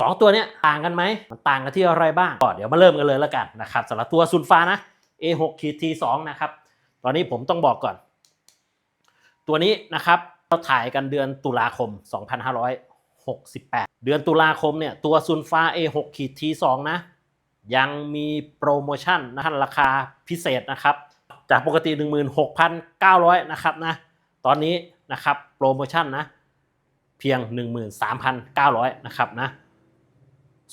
สองตัวเนี้ยต่างกันไหมมันต่างกันที่อะไรบ้างก็เดี๋ยวมาเริ่มกันเลยแล้วกันนะครับสำหรับตัวซุนฟ้านะ A6 ขีด T2 นะครับ ตอนนี้ผมต้องบอกก่อน ตัวนี้นะครับเราถ่ายกันเดือนตุลาคม 2568 เดือนตุลาคมเนี่ยตัวซุนฟ้า A6 ขีด T2 นะ ยังมีโปรโมชั่นนะราคาพิเศษนะครับ จากปกติ 16,900 นะครับนะ ตอนนี้นะครับโปรโมชั่นนะเพียง 13,900 นะครับนะ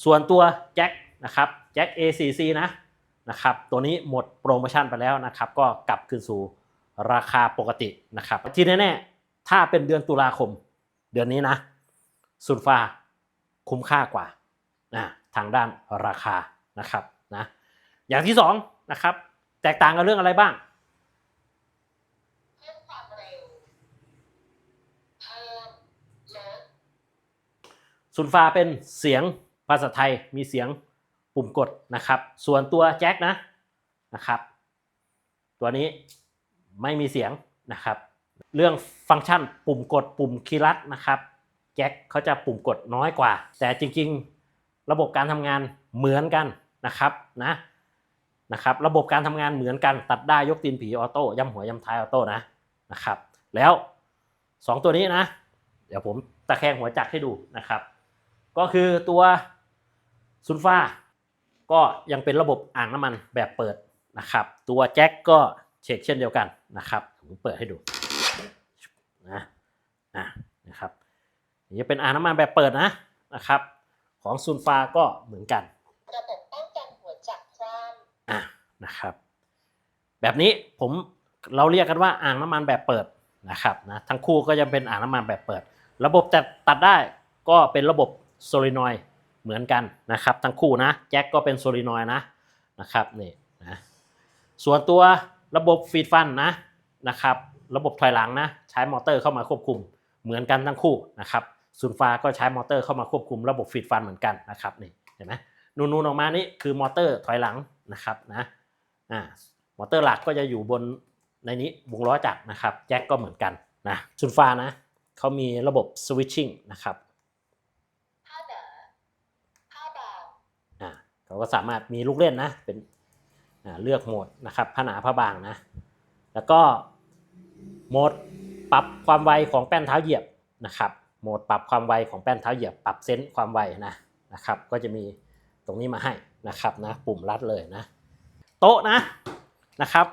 ส่วนตัวแจ็คนะครับแจ็ค A4C นะนะครับตัวนี้หมดโปรโมชั่นไปแล้วนะครับ ก็กลับคืนสู่ราคาปกตินะครับ ที่แน่ๆถ้าเป็นเดือนตุลาคมเดือนนี้นะซุนฟ้าคุ้มค่ากว่านะทางด้านราคานะครับนะอย่างที่สองนะครับ แตกต่างกันเรื่องอะไรบ้างเพิ่มความเร็วเพิ่มลดซุนฟ้าเป็นเสียง ภาษาไทยมีเสียงปุ่มกดนะครับ ส่วนตัวแจ็คนะนะครับ ตัวนี้ไม่มีเสียงนะครับ เรื่องฟังก์ชันปุ่มกดปุ่มคีย์ลัดนะครับ แจ็คเขาจะปุ่มกดน้อยกว่า แต่จริงๆ ระบบการทำงานเหมือนกันนะครับนะนะครับระบบการทำงานเหมือนกันตัดได้ยกตีนผีออโต้ย่ำหัวย่ำท้ายออโต้นะนะครับแล้ว 2 ตัวนี้นะ เดี๋ยวผมตะแคงหัวจักรให้ดูนะครับ ก็คือตัว ซุนฟ้าก็ยังเป็นระบบอ่างน้ำมันแบบเปิดนะครับ ตัวแจ็คก็เช็คเช่นเดียวกันนะครับ ผมเปิดให้ดูนะอะนะครับนี่จะเป็นอ่างน้ำมันแบบเปิดนะนะครับ ของซุนฟ้าก็เหมือนกันระบบป้องกันหัวจักรคว่ำอะนะครับ แบบนี้ผมเราเรียกกันว่าอ่างน้ำมันแบบเปิดนะครับนะทั้งคู่ก็จะเป็นอ่างน้ำมันแบบเปิด ระบบจะตัดได้ก็เป็นระบบโซลินอยด์ เหมือนกันนะครับทั้งคู่นะแจ็คก็เป็นโซลินอยนะนะครับนี่นะส่วนตัวระบบฟีดฟันนะนะครับระบบถอยหลังนะใช้มอเตอร์เข้ามาควบคุมเหมือนกันทั้งคู่นะครับซุนฟ้าก็ใช้มอเตอร์เข้ามาควบคุมระบบฟีดฟันเหมือนกันนะครับนี่เห็นไหมนูนๆออกมานี่คือมอเตอร์ถอยหลังนะครับนะอ่ามอเตอร์หลักก็จะอยู่บนในนี้วงล้อจักรนะครับแจ็คก็เหมือนกันนะซุนฟ้านะเขามีระบบสวิตชิ่งนะครับ ผ้าหนาผ้าบาง อ่า เขาก็สามารถมีลูกเล่นนะเป็นเลือกโหมดนะครับผ้าหนาผ้าบางนะแล้วก็โหมดปรับความไวของแป้นเท้าเหยียบนะครับโหมดปรับความไวของแป้นเท้าเหยียบ ปรับเซนส์ความไวนะนะครับก็จะมีตรงนี้มาให้นะครับนะปุ่มรัดเลยนะ โต๊ะนะนะครับ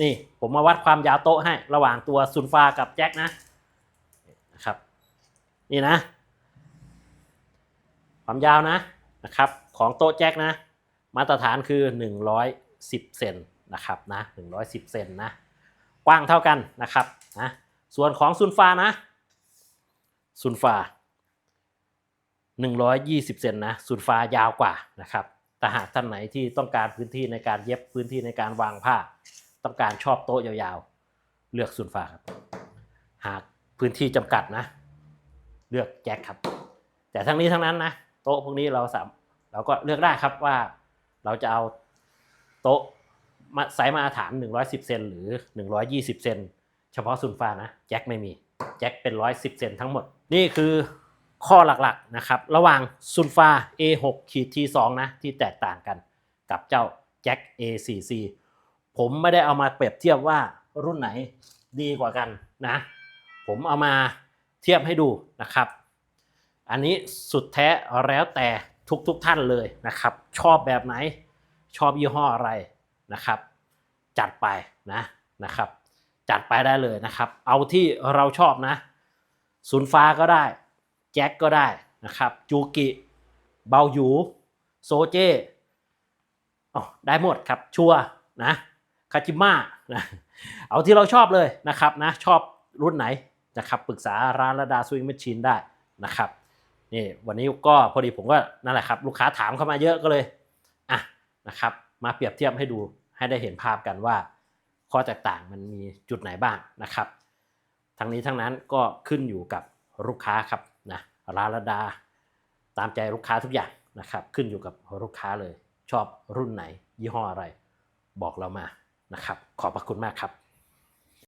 นี่ผมมาวัดความยาวโต๊ะให้ระหว่างตัวซุนฟากับแจ็คนะนะครับนี่นะ ความยาวนะนะครับ ของโต๊ะแจ็คนะ มาตรฐานคือ 110 เซนนะครับนะ110 เซนนะ กว้างเท่ากันนะครับนะส่วนของซุนฟานะซุนฟา 120 เซนนะซุนฟายาวกว่านะครับแต่หากท่านไหนที่ต้องการพื้นที่ในการเย็บพื้นที่ในการวางผ้า ต้องการชอบโต๊ะยาวๆ เลือกซุนฟาครับ หากพื้นที่จำกัดนะ เลือกแจ็คครับ แต่ทั้งนี้ทั้งนั้นนะ โต๊ะพวกนี้เราสาม เราก็เลือกได้ครับว่าเราจะเอาโต๊ะมาไซส์มาตรฐาน 110 เซนหรือ 120 เซนเฉพาะซุนฟ้านะแจ็คไม่มีแจ็คเป็น 110 เซนทั้งหมด นี่คือข้อหลักๆนะครับ ระหว่างซุนฟ้า A6 ขีด T2 นะที่แตกต่างกันกับเจ้าแจ็ค A4C ผมไม่ได้เอามาเปรียบเทียบว่ารุ่นไหนดีกว่ากันนะ ผมเอามาเทียบให้ดูนะครับ อันนี้สุดแท้แล้วแต่ ทุกทุกๆท่านเลยนะครับ ชอบแบบไหนชอบยี่ห้ออะไรนะครับ จัดไปนะนะครับ จัดไปได้เลยนะครับ เอาที่เราชอบนะศูนย์ฟ้าก็ได้ แจ็คก็ได้นะครับ จูกิเบาหยูโซเจอ๋อได้หมดครับชัวนะคาจิมะนะเอาที่เราชอบเลยนะครับนะชอบรุ่นไหนนะครับปรึกษาร้านระดาสวิงแมชชีนได้นะครับ นี่วันนี้ก็พอดีผมก็นั่นแหละครับ ลูกค้าถามเข้ามาเยอะก็เลยอะนะครับ มาเปรียบเทียบให้ดูให้ได้เห็นภาพกันว่า ข้อแตกต่างมันมีจุดไหนบ้างนะครับ ทั้งนี้ทั้งนั้นก็ขึ้นอยู่กับลูกค้าครับนะร้านระดา ตามใจลูกค้าทุกอย่างนะครับ ขึ้นอยู่กับลูกค้าเลย ชอบรุ่นไหน ยี่ห้ออะไร บอกเรามานะครับ ขอบพระคุณมากครับ